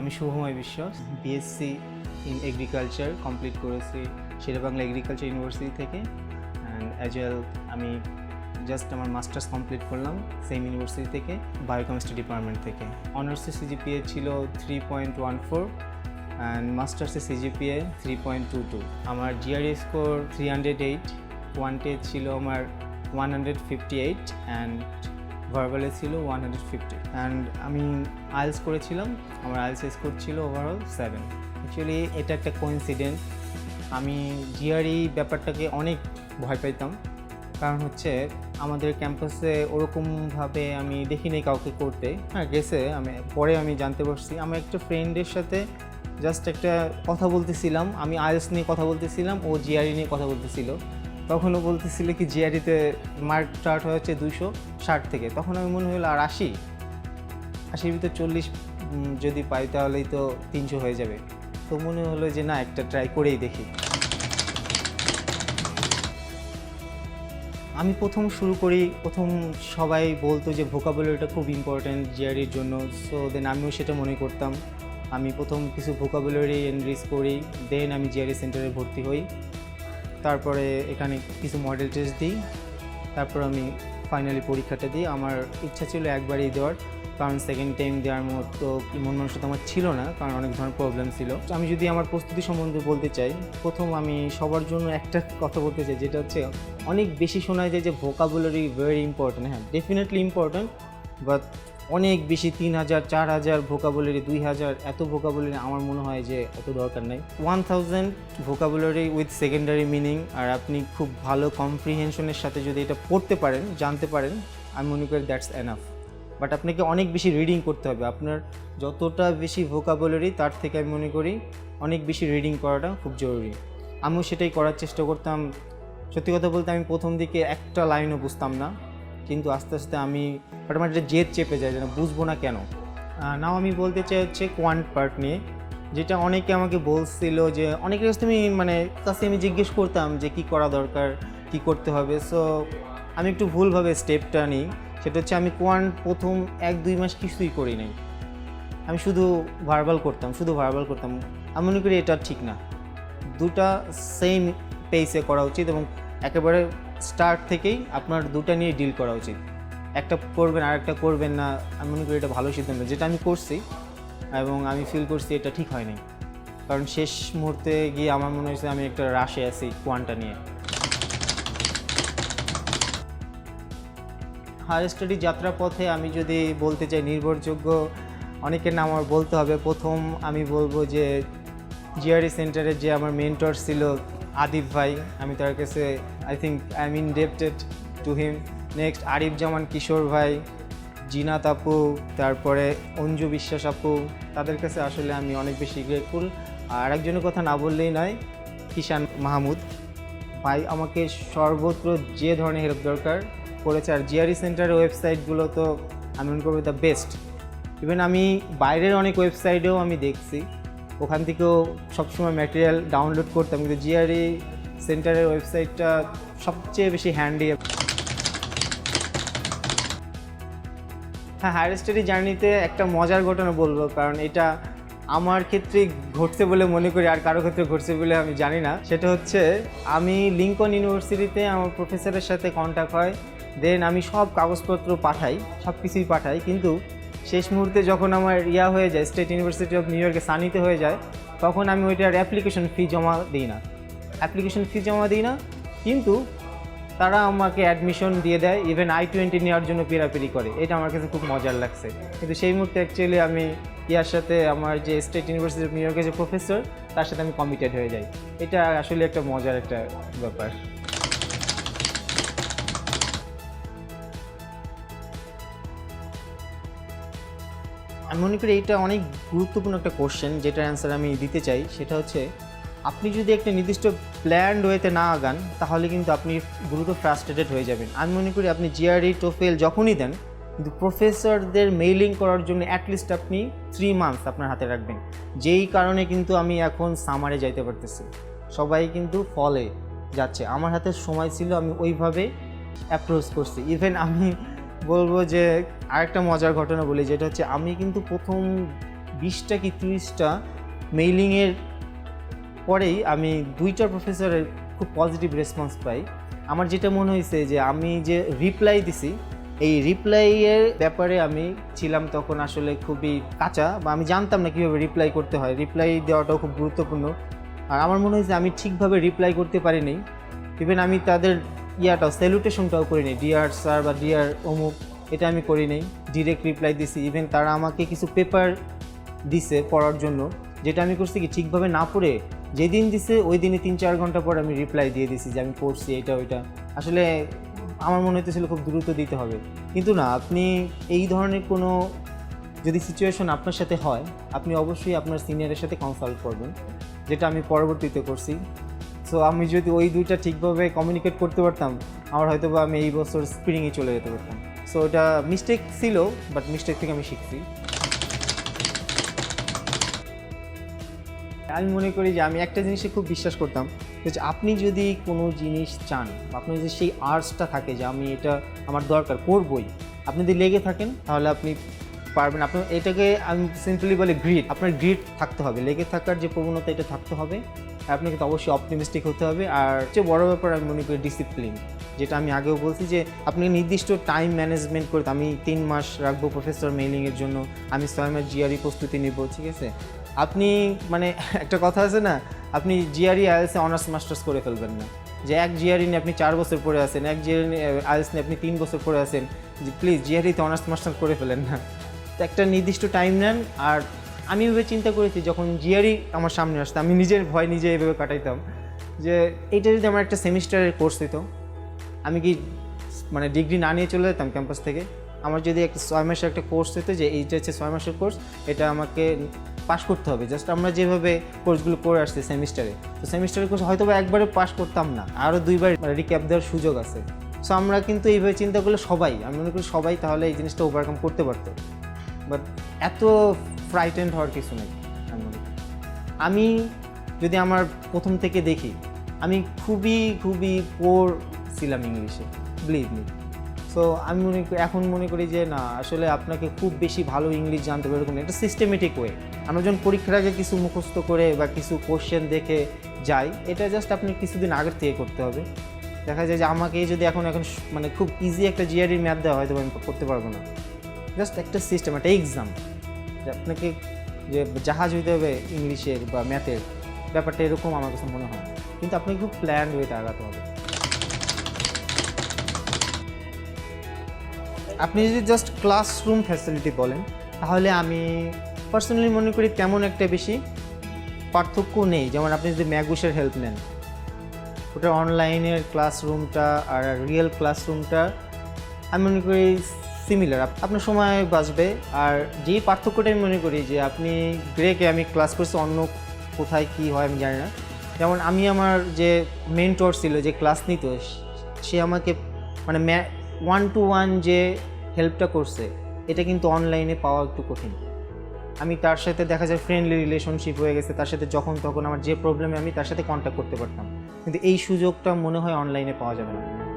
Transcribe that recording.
আমি শুভময় বিশ্বাস BSc in agriculture complete করেছি শেরেবাংলা এগ্রিকালচার ইউনিভার্সিটি থেকে অ্যান্ড অ্যাজ ওয়েল আমি জাস্ট আমার মাস্টার্স কমপ্লিট করলাম সেম ইউনিভার্সিটি থেকে বায়োকেমিস্ট্রি ডিপার্টমেন্ট থেকে। অনার্সের সিজিপিএ ছিল three point one four and মাস্টার্সের CGPA three point two two আমার GRE score three hundred eight কোয়ান্টে ছিল আমার one hundred fifty eight and ভার্বালে ছিল ওয়ান হান্ড্রেড ফিফটি অ্যান্ড আমি আইলস করেছিলাম, আমার আইলস স্কোর ছিল ওভারঅল সেভেন অ্যাকচুয়ালি এটা একটা কোইন্সিডেন্ট আমি জিআরই ব্যাপারটাকে অনেক ভয় পাইতাম। কারণ হচ্ছে, আমাদের ক্যাম্পাসে ওরকমভাবে আমি দেখিনি কাউকে করতে। হ্যাঁ গেছে, আমি, পরে আমি জানতে পারছি। আমার একটা ফ্রেন্ডের সাথে জাস্ট একটা কথা বলতেছিলাম। আমি আইএলস নিয়ে কথা বলতেছিলাম, ও জিআরই নিয়ে কথা বলতেছিল। তখন ও বলতেছিল কি জিআরইতে মার্ক স্টার্ট হয়েছে দুশো ষাট থেকে। তখন আমি মনে হলো আর আশি? আশির ভিতরে চল্লিশ যদি পাই তাহলেই তো তিনশো হয়ে যাবে। তো মনে হলো যে না, একটা ট্রাই করেই দেখি। আমি প্রথম শুরু করি, প্রথম সবাই বলতো যে ভোকাবুলারিটা খুব ইম্পর্ট্যান্ট জিআরির জন্য। সো দেন আমিও সেটা মনে করতাম। আমি প্রথম কিছু ভোকাবুলারি এনরিচ করি দেন আমি জিআরই সেন্টারে ভর্তি হই। তারপরে এখানে কিছু মডেল টেস্ট দিই। তারপর আমি ফাইনালি পরীক্ষাটা দিই। আমার ইচ্ছা ছিল একবারই দেওয়ার, কারণ সেকেন্ড টাইম দেওয়ার মতো মন মানসিকতা আমার ছিল না, কারণ অনেক ধরনের প্রবলেম ছিল। আমি যদি আমার প্রস্তুতি সম্বন্ধে বলতে চাই, প্রথম আমি সবার জন্য একটা কথা বলতে চাই, যেটা হচ্ছে অনেক বেশি শোনা যায় যে ভোকাবুলারি ভেরি ইম্পর্ট্যান্ট হ্যাঁ ডেফিনেটলি ইম্পর্ট্যান্ট বাট অনেক বেশি তিন হাজার, চার হাজার ভোকাবুলারি দুই হাজার এত ভোকাবুলারি আমার মনে হয় যে অত দরকার নেই। One thousand vocabulary with secondary meaning আর আপনি খুব ভালো কম্প্রিহেনশনের সাথে যদি এটা পড়তে পারেন, জানতে পারেন, আমি মনে করি দ্যাটস এনাফ বাট আপনাকে অনেক বেশি রিডিং করতে হবে। আপনার যতটা বেশি ভোকাবুলারি তার থেকে আমি মনে করি অনেক বেশি রিডিং করাটা খুব জরুরি। আমিও সেটাই করার চেষ্টা করতাম। সত্যি কথা বলতে আমি প্রথম দিকে একটা লাইনও বুঝতাম না। কিন্তু আস্তে আস্তে আমি একটা জেদ চেপে যায় যেন বুঝব না কেন। নাও আমি বলতে চাই হচ্ছে কোয়ান্ট পার্ট নিয়ে, যেটা অনেকে আমাকে বলছিল যে, অনেকের কাছে আমি মানে কাছে আমি জিজ্ঞেস করতাম যে কি করা দরকার, কি করতে হবে। সো আমি একটু ভুলভাবে স্টেপটা নিই, সেটা হচ্ছে আমি কোয়ান্ট প্রথম এক দুই মাস কিছুই করি নাই। আমি শুধু ভার্বাল করতাম, শুধু ভার্বাল করতাম। আমি মনে করি এটা ঠিক না। দুটা সেম পেসে করা উচিত এবং একেবারে স্টার্ট থেকেই আপনার দুটা নিয়ে ডিল করা উচিত। একটা করবেন আর একটা করবেন না, আমি মনে করি এটা ভালো সিদ্ধান্ত। যেটা আমি করছি এবং আমি ফিল করছি এটা ঠিক হয়নি কারণ শেষ মুহূর্তে গিয়ে আমার মনে হয়েছে আমি একটা রাশে আছি কোয়ানটা নিয়ে। হায়ার স্টাডি যাত্রাপথে আমি যদি বলতে চাই নির্ভরযোগ্য, অনেকের নাম আমার বলতে হবে। প্রথম আমি বলব যে জিআরই সেন্টারের যে আমার মেন্টর ছিল আদিব ভাই, আমি তার কাছে I think I am indebted to him next Arif Zaman Kishore ভাই জিনাত আপু তারপরে অঞ্জু বিশ্বাস আপু। তাদের কাছে আসলে আমি অনেক বেশি গ্রেটফুল আর একজনের কথা না বললেই নয় কিষান মাহমুদ ভাই আমাকে সর্বত্র যে ধরনের হেল্প দরকার করেছে। আর জিআরই সেন্টারের ওয়েবসাইটগুলো তো, আমি মনে করব দ্য বেস্ট ইভেন আমি বাইরের অনেক ওয়েবসাইটেও আমি দেখছি। ওখান থেকেও সবসময় ম্যাটেরিয়াল ডাউনলোড করতাম, কিন্তু জিআরই সেন্টারের ওয়েবসাইটটা সবচেয়ে বেশি হ্যান্ডি হ্যাঁ হায়ার স্টাডি জার্নিতে একটা মজার ঘটনা বলব, কারণ এটা আমার ক্ষেত্রে ঘটছে বলে মনে করি, আর কারও ক্ষেত্রে ঘটছে বলে আমি জানি না। সেটা হচ্ছে, আমি লিঙ্কন ইউনিভার্সিটিতে আমার প্রফেসরের সাথে কন্ট্যাক্ট হয় দেন আমি সব কাগজপত্র পাঠাই সব কিছুই পাঠাই, কিন্তু শেষ মুহূর্তে যখন আমার ইয়া হয়ে যায় স্টেট ইউনিভার্সিটি অফ নিউ ইয়র্কে সানিতে হয়ে যায়, তখন আমি ওইটার অ্যাপ্লিকেশন ফি জমা দিই না। অ্যাপ্লিকেশন ফি জমা দিই না, কিন্তু তারা আমাকে অ্যাডমিশন দিয়ে দেয় ইভেন আই টোয়েন্টি নেওয়ার জন্য পেরাপেরি করে। এটা আমার কাছে খুব মজার লাগছে। কিন্তু সেই মুহূর্তে অ্যাকচুয়ালি আমি ইয়ার সাথে আমার যে স্টেট ইউনিভার্সিটি অফ নিউ ইয়র্কের যে প্রফেসর তার সাথে আমি কমিটেড হয়ে যাই। এটা আসলে একটা মজার একটা ব্যাপার। আমি মনে করি এইটা অনেক গুরুত্বপূর্ণ একটা কোশ্চেন যেটার অ্যান্সার আমি দিতে চাই। সেটা হচ্ছে, আপনি যদি একটা নির্দিষ্ট প্ল্যান্ড ওয়েতে না আগান, তাহলে কিন্তু আপনি দ্রুত ফ্রাস্ট্রেটেড হয়ে যাবেন। আমি মনে করি আপনি জিআরই টোফেল যখনই দেন, কিন্তু প্রফেসরদের মেইলিং করার জন্য অ্যাটলিস্ট আপনি থ্রি মান্থস আপনার হাতে রাখবেন। যেই কারণে কিন্তু আমি এখন সামারে যাইতে পারতেছি। সবাই কিন্তু ফলে যাচ্ছে। আমার হাতে সময় ছিল, আমি ওইভাবে অ্যাপ্রোচ করছি। ইভেন আমি বলব যে আরেকটা মজার ঘটনা বলি, যেটা হচ্ছে আমি কিন্তু প্রথম বিশটা কি ত্রিশটা মেইলিংয়ের পরেই আমি দুইটা প্রফেসরের খুব পজিটিভ রেসপন্স পাই। আমার যেটা মনে হয়েছে যে আমি যে রিপ্লাই দিছি, এই রিপ্লাইয়ের ব্যাপারে আমি ছিলাম তখন আসলে খুবই কাঁচা বা আমি জানতাম না কীভাবে রিপ্লাই করতে হয়। রিপ্লাই দেওয়াটাও খুব গুরুত্বপূর্ণ। আর আমার মনে হয়েছে আমি ঠিকভাবে রিপ্লাই করতে পারিনি। ইভেন আমি তাদের ইয়াটাও স্যালুটেশনটাও করিনি ডিয়ার স্যার বা ডিয়ার অমুক, এটা আমি করি নাই। ডিরেক্ট রিপ্লাই দিছি। ইভেন তারা আমাকে কিছু পেপার দিছে পড়ার জন্য, যেটা আমি করছি কি, ঠিকভাবে না পড়ে যেদিন দিছে, ওই দিনে তিন চার ঘণ্টা পর আমি রিপ্লাই দিয়ে দিছি যে আমি পড়ছি এটা, ওইটা। আসলে আমার মনে হতেছিল খুব দ্রুত দিতে হবে। কিন্তু না, আপনি এই ধরনের কোনো যদি সিচুয়েশন আপনার সাথে হয়, আপনি অবশ্যই আপনার সিনিয়রের সাথে কনসাল্ট করবেন, যেটা আমি পরবর্তীতে করছি। সো আমি যদি ওই দুইটা ঠিকভাবে কমিউনিকেট করতে পারতাম, আমার হয়তো বা আমি এই বছর স্প্রিংয়ে চলে যেতে পারতাম। সো এটা মিস্টেক ছিল বাট মিস্টেক থেকে আমি শিখছি। আমি মনে করি যে আমি একটা জিনিসে খুব বিশ্বাস করতাম, যে আপনি যদি কোনো জিনিস চান আপনার যদি সেই আর্টসটা থাকে যে আমি এটা আমার দরকার, করবই। আপনি যদি লেগে থাকেন, তাহলে আপনি পারবেন। আপনার এটাকে আমি সিম্পলি বলে গ্রিড আপনার গ্রিড থাকতে হবে। লেগে থাকার যে প্রবণতা, এটা থাকতে হবে। আপনাকে তো অবশ্যই অপটিমিস্টিক হতে হবে। আর যে বড় ব্যাপার আমি মনে করি ডিসিপ্লিন যেটা আমি আগেও বলছি যে, আপনি নির্দিষ্ট টাইম ম্যানেজমেন্ট করতে আমি তিন মাস রাখব প্রফেসর মেইলিংয়ের জন্য, আমি ছয় মাস জিআরই প্রস্তুতি নিব, ঠিক আছে? আপনি মানে একটা কথা আছে না, আপনি জিআরই আইএলসে অনার্স মাস্টার্স করে ফেলবেন না। যে এক জিআরই নিয়ে আপনি চার বছর পড়ে আছেন, এক জিআরই আইএলস নিয়ে আপনি তিন বছর পড়ে আছেন, যে প্লিজ জিআরইতে অনার্স মাস্টার্স করে ফেলেন না। তো একটা নির্দিষ্ট টাইম নেন, আর আমি এভাবে চিন্তা করেছি, যখন জিআরই আমার সামনে আসতো, আমি নিজের ভয় নিজে এভাবে কাটাইতাম, যে এইটা যদি আমার একটা সেমিস্টারের কোর্স দিত, আমি কি মানে ডিগ্রি না নিয়ে চলে যেতাম ক্যাম্পাস থেকে? আমার যদি একটা ছয় মাসের একটা কোর্স হতো যে এইটা হচ্ছে ছয় মাসের কোর্স, এটা আমাকে পাশ করতে হবে। জাস্ট আমরা যেভাবে কোর্সগুলো করে আসছি সেমিস্টারে, তো সেমিস্টারের কোর্স হয়তো বা একবারে পাশ করতাম না, আরও দুইবার রিক্যাপ দেওয়ার সুযোগ আছে। সো আমরা কিন্তু এইভাবে চিন্তা করলে সবাই, আমি মনে করি সবাই তাহলে এই জিনিসটা ওভারকাম করতে পারতো। বাট এত ফ্রাইটেন্ড হওয়ার কিছু নেই আমি যদি আমার প্রথম থেকে দেখি, আমি খুবই খুবই পোর ছিলাম ইংলিশে বিলিভ মি সো আমি মনে এখন মনে করি যে, না, আসলে আপনাকে খুব বেশি ভালো ইংলিশ জানতে হবে এরকম একটা সিস্টেমেটিক ওয়ে আমরা যখন পরীক্ষার আগে কিছু মুখস্থ করে বা কিছু কোশ্চেন দেখে যাই, এটা জাস্ট আপনি কিছুদিন আগের থেকে করতে হবে। দেখা যায় যে, আমাকে যদি এখন এখন মানে খুব ইজি একটা জিআরই ম্যাথ দেওয়া হয়তো আমি করতে পারব না। জাস্ট একটা সিস্টেম একটা এক্সাম আপনাকে যে জাহাজ হইতে হবে ইংলিশের বা ম্যাথের, ব্যাপারটা এরকম আমার কাছে মনে হয় কিন্তু আপনাকে খুব প্ল্যান ওয়েতে আগাতে হবে। আপনি যদি জাস্ট ক্লাসরুম ফ্যাসিলিটি বলেন, তাহলে আমি পার্সোনালি মনে করি তেমন একটা বেশি পার্থক্য নেই। যেমন আপনি যদি ম্যাগুসের হেল্প নেন, ওটা অনলাইনের ক্লাসরুমটা আর রিয়েল ক্লাসরুমটা আমি মনে করি সিমিলার আপনার সময় বাঁচবে। আর যেই পার্থক্যটা আমি মনে করি যে আপনি গ্রেকে আমি ক্লাস করছি, অন্য কোথায় কি হয় আমি জানি না। যেমন আমি আমার যে মেন্টর ছিল, যে ক্লাস নিত, সে আমাকে মানে ওয়ান টু ওয়ান যে হেল্পটা করছে, এটা কিন্তু অনলাইনে পাওয়া একটু কঠিন। আমি তার সাথে দেখা যায় ফ্রেন্ডলি রিলেশনশিপ হয়ে গেছে, তার সাথে যখন তখন আমার যে প্রবলেমে আমি তার সাথে কন্ট্যাক্ট করতে পারতাম। কিন্তু এই সুযোগটা মনে হয় অনলাইনে পাওয়া যাবে না।